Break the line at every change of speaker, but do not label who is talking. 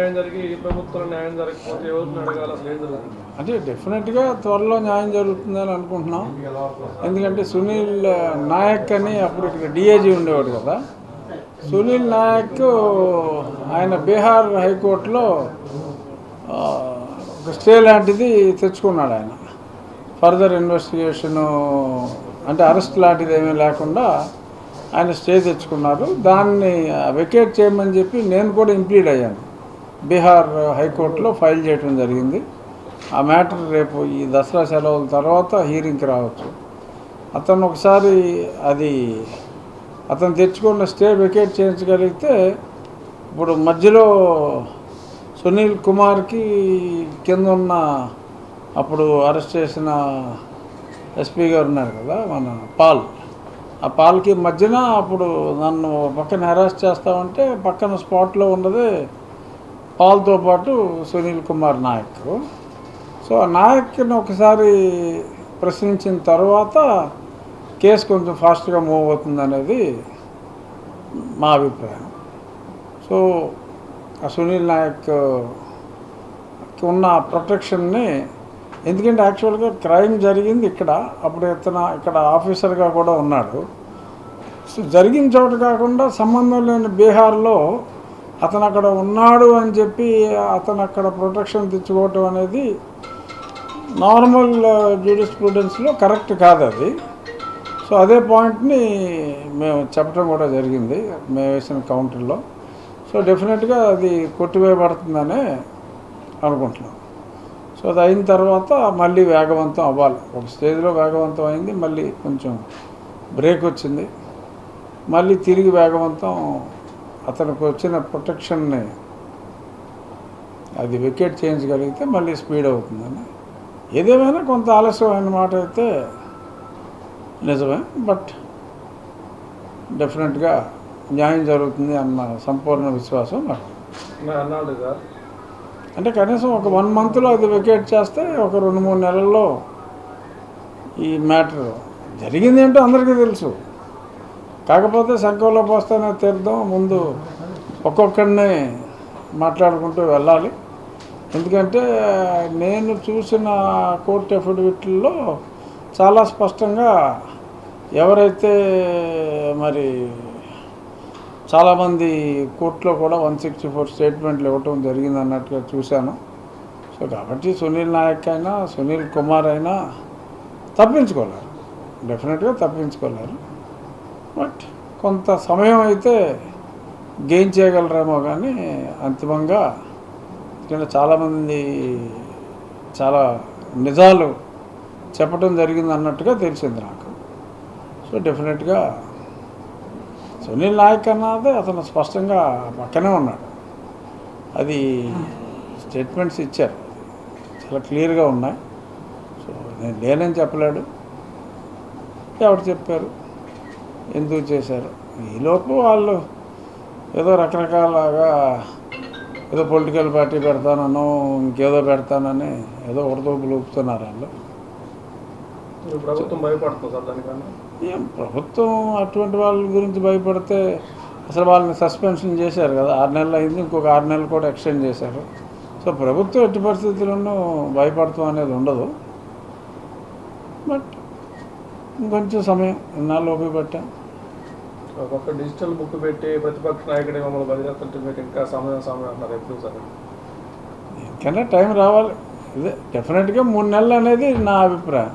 న్యాయం జరిగి ఈ ప్రభుత్వం న్యాయం జరగకపోతే ఎవరిని అడగాలి? అసలు ఏం జరుగుతుంది?
అంటే డెఫినెట్గా త్వరలో న్యాయం జరుగుతుందని అనుకుంటున్నాం. ఎందుకంటే సునీల్ నాయక్ అని అప్పుడు ఇక్కడ డిఏజీ ఉండేవాడు కదా. సునీల్ నాయక్ ఆయన బీహార్ హైకోర్టులో ఒక స్టే లాంటిది తెచ్చుకున్నాడు ఆయన. ఫర్దర్ ఇన్వెస్టిగేషను అంటే అరెస్ట్ లాంటిది ఏమీ లేకుండా ఆయన స్టే తెచ్చుకున్నారు. దాన్ని వెకేట్ చేయమని చెప్పి నేను కూడా ఇంప్లీడ్ అయ్యాను. బీహార్ హైకోర్టులో ఫైల్ చేయడం జరిగింది. ఆ మ్యాటర్ రేపు ఈ దసరా సెలవుల తర్వాత హీరింగ్కి రావచ్చు. అతను ఒకసారి అది అతను తెచ్చుకున్న స్టే వెకేట్ చేయించగలిగితే ఇప్పుడు మధ్యలో సునీల్ కుమార్కి కింద ఉన్న అప్పుడు అరెస్ట్ చేసిన ఎస్పీ గారు ఉన్నారు కదా మన పాల్. ఆ పాల్కి మధ్యన అప్పుడు నన్ను పక్కన హెరాస్ చేస్తామంటే పక్కన స్పాట్లో ఉన్నదే పాల్తో పాటు సునీల్ కుమార్ నాయక్ సో ఆ నాయక్ని ఒకసారి ప్రశ్నించిన తర్వాత కేసు కొంచెం ఫాస్ట్గా మూవ్ అవుతుంది అనేది మా అభిప్రాయం. సో ఆ సునీల్ నాయక్ ఉన్న ప్రొటెక్షన్ని ఎందుకంటే యాక్చువల్గా క్రైమ్ జరిగింది ఇక్కడ అప్పుడు ఇతను ఇక్కడ ఆఫీసర్గా కూడా ఉన్నాడు. సో జరిగిన చోట కాకుండా సంబంధం లేని బీహార్లో అతను అక్కడ ఉన్నాడు అని చెప్పి అతను అక్కడ ప్రొటెక్షన్ తెచ్చుకోవటం అనేది నార్మల్ uh, జ్యూడిస్ స్టూడెంట్స్లో కరెక్ట్ కాదు అది. సో అదే పాయింట్ని మేము చెప్పడం కూడా జరిగింది మేము వేసిన కౌంటర్లో. సో డెఫినెట్గా అది కొట్టివేయబడుతుందనే అనుకుంటున్నాం. సో అది అయిన తర్వాత మళ్ళీ వేగవంతం అవ్వాలి. ఒక స్టేజ్లో వేగవంతం అయింది మళ్ళీ కొంచెం బ్రేక్ వచ్చింది. మళ్ళీ తిరిగి వేగవంతం అతనికి వచ్చిన ప్రొటెక్షన్ని అది వికెట్ చేయించగలిగితే మళ్ళీ స్పీడ్ అవుతుందని. ఏదేమైనా కొంత ఆలస్యమైన మాట అయితే నిజమే బట్ డెఫినెట్గా న్యాయం జరుగుతుంది అన్న సంపూర్ణ విశ్వాసం నాకు. అంటే కనీసం ఒక వన్ మంత్లో అది వెకేట్ చేస్తే ఒక రెండు మూడు నెలల్లో ఈ మ్యాటర్ జరిగింది ఏంటో అందరికీ తెలుసు. కాకపోతే సంఘంలో పోస్తేనే తీర్థం ముందు ఒక్కొక్కడిని మాట్లాడుకుంటూ వెళ్ళాలి. ఎందుకంటే నేను చూసిన కోర్టు అఫిడవిట్లో చాలా స్పష్టంగా ఎవరైతే మరి చాలామంది కోర్టులో కూడా వన్ సిక్స్టీ ఫోర్ స్టేట్మెంట్లు ఇవ్వటం జరిగింది అన్నట్టుగా చూశాను. సో కాబట్టి సునీల్ నాయక్ అయినా సునీల్ కుమార్ అయినా తప్పించుకోలేరు. డెఫినెట్గా తప్పించుకోలేరు. బట్ కొంత సమయం అయితే గెయిన్ చేయగలరేమో కానీ అంతిమంగా ఇక్కడ చాలామంది చాలా నిజాలు చెప్పడం జరిగింది అన్నట్టుగా తెలిసింది నాకు. సో డెఫినెట్గా సునీల్ నాయక్ అన్నది అతను స్పష్టంగా పక్కనే ఉన్నాడు. అది స్టేట్మెంట్స్ ఇచ్చారు. చాలా క్లియర్గా ఉన్నాయి. సో నేను లేనని చెప్పలేడు. ఎవరు చెప్పారు? ఎందుకు చేశారు? ఈలోపు వాళ్ళు ఏదో రకరకాలుగా ఏదో పొలిటికల్ పార్టీ పెడతానను ఇంకేదో పెడతానని ఏదో ఉడతో ఊపుతున్నారు వాళ్ళు.
ప్రభుత్వం భయపడుతుంది సార్ దానికన్నా?
ఏం ప్రభుత్వం అటువంటి వాళ్ళ గురించి భయపడితే అసలు వాళ్ళని సస్పెన్షన్ చేశారు కదా. ఆరు నెలలు అయింది ఇంకొక ఆరు నెలలు కూడా ఎక్స్టెండ్ చేశారు. సో ప్రభుత్వం ఎట్టి పరిస్థితుల్లోనూ భయపడతాం అనేది ఉండదు. బట్ ఇంకొంచెం సమయం ఇన్నాళ్ళు ఓపిక పట్టాం.
ఒక్కొక్క డిజిటల్ బుక్ పెట్టి ప్రతిపక్ష నాయకుడి మమ్మల్ని బదిలేస్తుంటే మీకు ఇంకా సమయం సమయం అంటున్నారు. ఎప్పుడు సార్?
ఇంకన్నా టైం రావాలి. ఇదే డెఫినెట్గా మూడు నెలలు అనేది నా అభిప్రాయం.